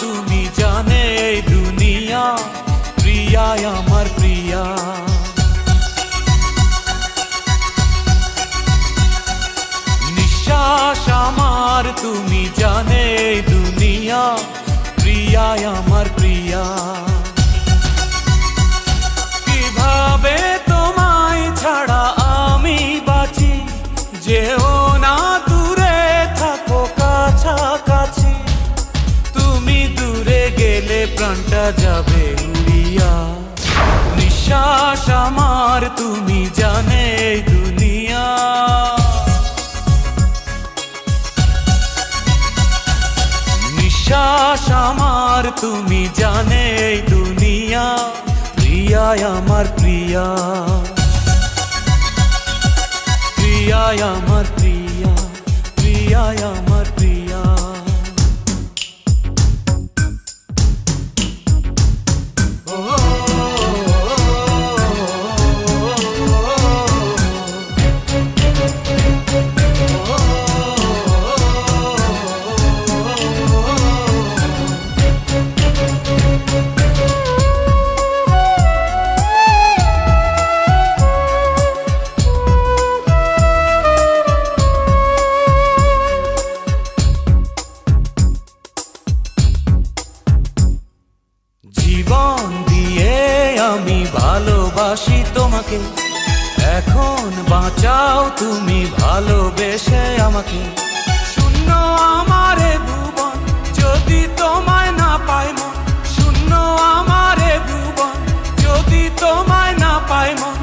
তুমি জানে দুনিয়া প্রিয়ায় আমার প্রিয়া। নিঃশ্বাস আমার, তুমি জানে দুনিয়া প্রিয়া আমার প্রিয়া। কীভাবে তোমায় ছাড়া আমি বাঁচি, যেও প্রাণটা যাবে উড়িয়া নিঃশ্বাস আমার, তুমি জানে দুনিয়া। নিঃশ্বাস আমার, তুমি জানে দুনিয়া। প্রিয়ায় আমার প্রিয়া। প্রিয়ায় আমার প্রিয়া। প্রিয়ায় আমার প্রিয়া। আমি ভালোবাসি তোমাকে। এখন বাঁচাও তুমি ভালোবেসে আমাকে। শূন্য আমারে ভুবন, যদি তোমায় না পাই মন। শূন্য আমারে ভুবন, যদি তোমায় না পাই মন।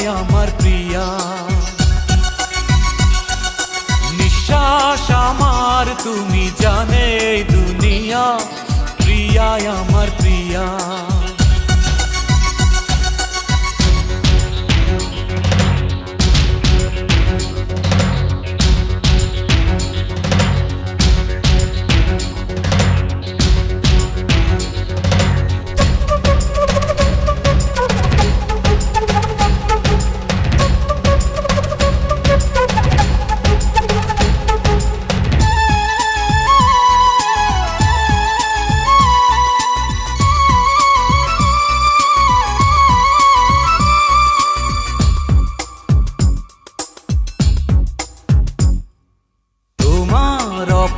প্রিয়ায় আমার প্রিয়া। নিঃশ্বাস আমার তুমি জানে